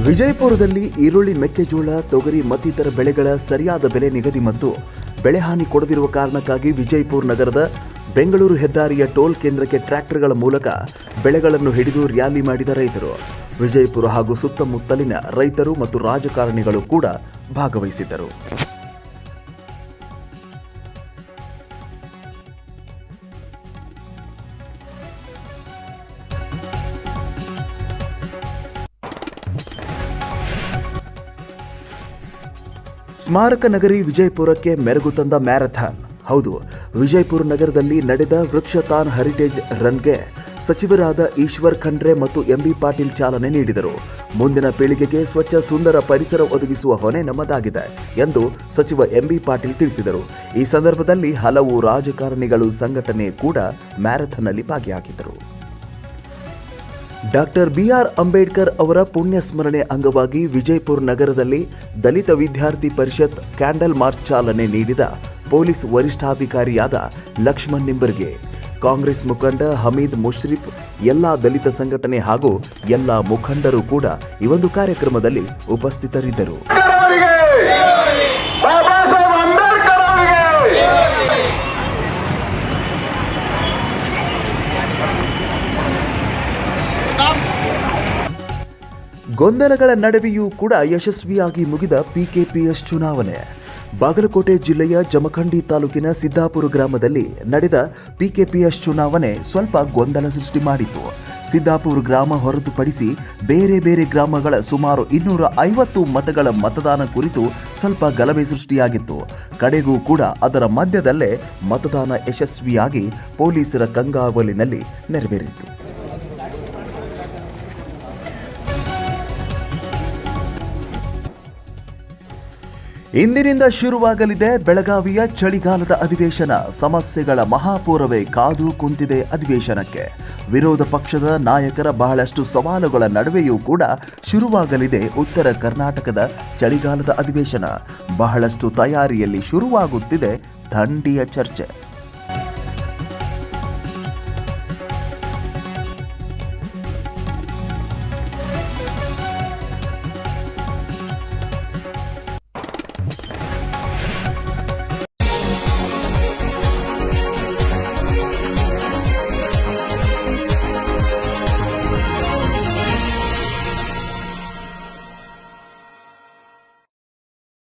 ವಿಜಯಪುರದಲ್ಲಿ ಈರುಳ್ಳಿ ಮೆಕ್ಕೆಜೋಳ, ತೊಗರಿ ಮತ್ತಿತರ ಬೆಳೆಗಳ ಸರಿಯಾದ ಬೆಲೆ ನಿಗದಿ ಮತ್ತು ಬೆಳೆಹಾನಿ ಕೊಡದಿರುವ ಕಾರಣಕ್ಕಾಗಿ ವಿಜಯಪುರ ನಗರದ ಬೆಂಗಳೂರು ಹೆದ್ದಾರಿಯ ಟೋಲ್ ಕೇಂದ್ರಕ್ಕೆ ಟ್ರ್ಯಾಕ್ಟರ್ಗಳ ಮೂಲಕ ಬೆಳೆಗಳನ್ನು ಹಿಡಿದು ರ್ಯಾಲಿ ಮಾಡಿದ ರೈತರು. ವಿಜಯಪುರ ಹಾಗೂ ಸುತ್ತಮುತ್ತಲಿನ ರೈತರು ಮತ್ತು ರಾಜಕಾರಣಿಗಳು ಕೂಡ ಭಾಗವಹಿಸಿದ್ದರು. ಸ್ಮಾರಕ ನಗರಿ ವಿಜಯಪುರಕ್ಕೆ ಮೆರಗು ತಂದ ಮ್ಯಾರಥಾನ್. ಹೌದು, ವಿಜಯಪುರ ನಗರದಲ್ಲಿ ನಡೆದ ವೃಕ್ಷತಾನ್ ಹೆರಿಟೇಜ್ ರನ್ಗೆ ಸಚಿವರಾದ ಈಶ್ವರ್ ಖಂಡ್ರೆ ಮತ್ತು ಎಂಬಿ ಪಾಟೀಲ್ ಚಾಲನೆ ನೀಡಿದರು. ಮುಂದಿನ ಪೀಳಿಗೆಗೆ ಸ್ವಚ್ಛ ಸುಂದರ ಪರಿಸರ ಒದಗಿಸುವ ಹೊಣೆ ನಮ್ಮದಾಗಿದೆ ಎಂದು ಸಚಿವ ಎಂಬಿ ಪಾಟೀಲ್ ತಿಳಿಸಿದರು. ಈ ಸಂದರ್ಭದಲ್ಲಿ ಹಲವು ರಾಜಕಾರಣಿಗಳು ಸಂಘಟನೆ ಕೂಡ ಮ್ಯಾರಥಾನ್ನಲ್ಲಿ ಭಾಗಿಯಾಗಿದ್ದರು. ಡಾಕ್ಟರ್ ಬಿಆರ್ ಅಂಬೇಡ್ಕರ್ ಅವರ ಪುಣ್ಯ ಸ್ಮರಣೆ ಅಂಗವಾಗಿ ವಿಜಯಪುರ ನಗರದಲ್ಲಿ ದಲಿತ ವಿದ್ಯಾರ್ಥಿ ಪರಿಷತ್ ಕ್ಯಾಂಡಲ್ ಮಾರ್ಚ್ ಚಾಲನೆ ನೀಡಿದ ಪೊಲೀಸ್ ವರಿಷ್ಠಾಧಿಕಾರಿಯಾದ ಲಕ್ಷ್ಮಣ್ ನಿಂಬರ್ಗೆ. ಕಾಂಗ್ರೆಸ್ ಮುಖಂಡ ಹಮೀದ್ ಮುಷ್ರಿಫ್, ಎಲ್ಲಾ ದಲಿತ ಸಂಘಟನೆ ಹಾಗೂ ಎಲ್ಲ ಮುಖಂಡರು ಕೂಡ ಈ ಒಂದು ಕಾರ್ಯಕ್ರಮದಲ್ಲಿ ಉಪಸ್ಥಿತರಿದ್ದರು. ಗೊಂದಲಗಳ ನಡುವೆಯೂ ಕೂಡ ಯಶಸ್ವಿಯಾಗಿ ಮುಗಿದ ಪಿಕೆಪಿಎಸ್ ಚುನಾವಣೆ. ಬಾಗಲಕೋಟೆ ಜಿಲ್ಲೆಯ ಜಮಖಂಡಿ ತಾಲೂಕಿನ ಸಿದ್ದಾಪುರ ಗ್ರಾಮದಲ್ಲಿ ನಡೆದ ಪಿಕೆಪಿಎಸ್ ಚುನಾವಣೆ ಸ್ವಲ್ಪ ಗೊಂದಲ ಸೃಷ್ಟಿ ಮಾಡಿತು. ಸಿದ್ದಾಪುರ ಗ್ರಾಮ ಹೊರತುಪಡಿಸಿ ಬೇರೆ ಬೇರೆ ಗ್ರಾಮಗಳ ಸುಮಾರು ಇನ್ನೂರ ಐವತ್ತು ಮತಗಳ ಮತದಾನ ಕುರಿತು ಸ್ವಲ್ಪ ಗಲಭೆ ಸೃಷ್ಟಿಯಾಗಿತ್ತು. ಕಡೆಗೂ ಕೂಡ ಅದರ ಮಧ್ಯದಲ್ಲೇ ಮತದಾನ ಯಶಸ್ವಿಯಾಗಿ ಪೊಲೀಸರ ಕಂಗಾವಲಿನಲ್ಲಿ ನೆರವೇರಿತು. ಇಂದಿನಿಂದ ಶುರುವಾಗಲಿದೆ ಬೆಳಗಾವಿಯ ಚಳಿಗಾಲದ ಅಧಿವೇಶನ. ಸಮಸ್ಯೆಗಳ ಮಹಾಪೂರವೇ ಕಾದು ಕುಂತಿದೆ ಅಧಿವೇಶನಕ್ಕೆ. ವಿರೋಧ ಪಕ್ಷದ ನಾಯಕರ ಬಹಳಷ್ಟು ಸವಾಲುಗಳ ನಡುವೆಯೂ ಕೂಡ ಶುರುವಾಗಲಿದೆ ಉತ್ತರ ಕರ್ನಾಟಕದ ಚಳಿಗಾಲದ ಅಧಿವೇಶನ. ಬಹಳಷ್ಟು ತಯಾರಿಯಲ್ಲಿ ಶುರುವಾಗುತ್ತಿದೆ ಥಂಡಿಯ ಚರ್ಚೆ.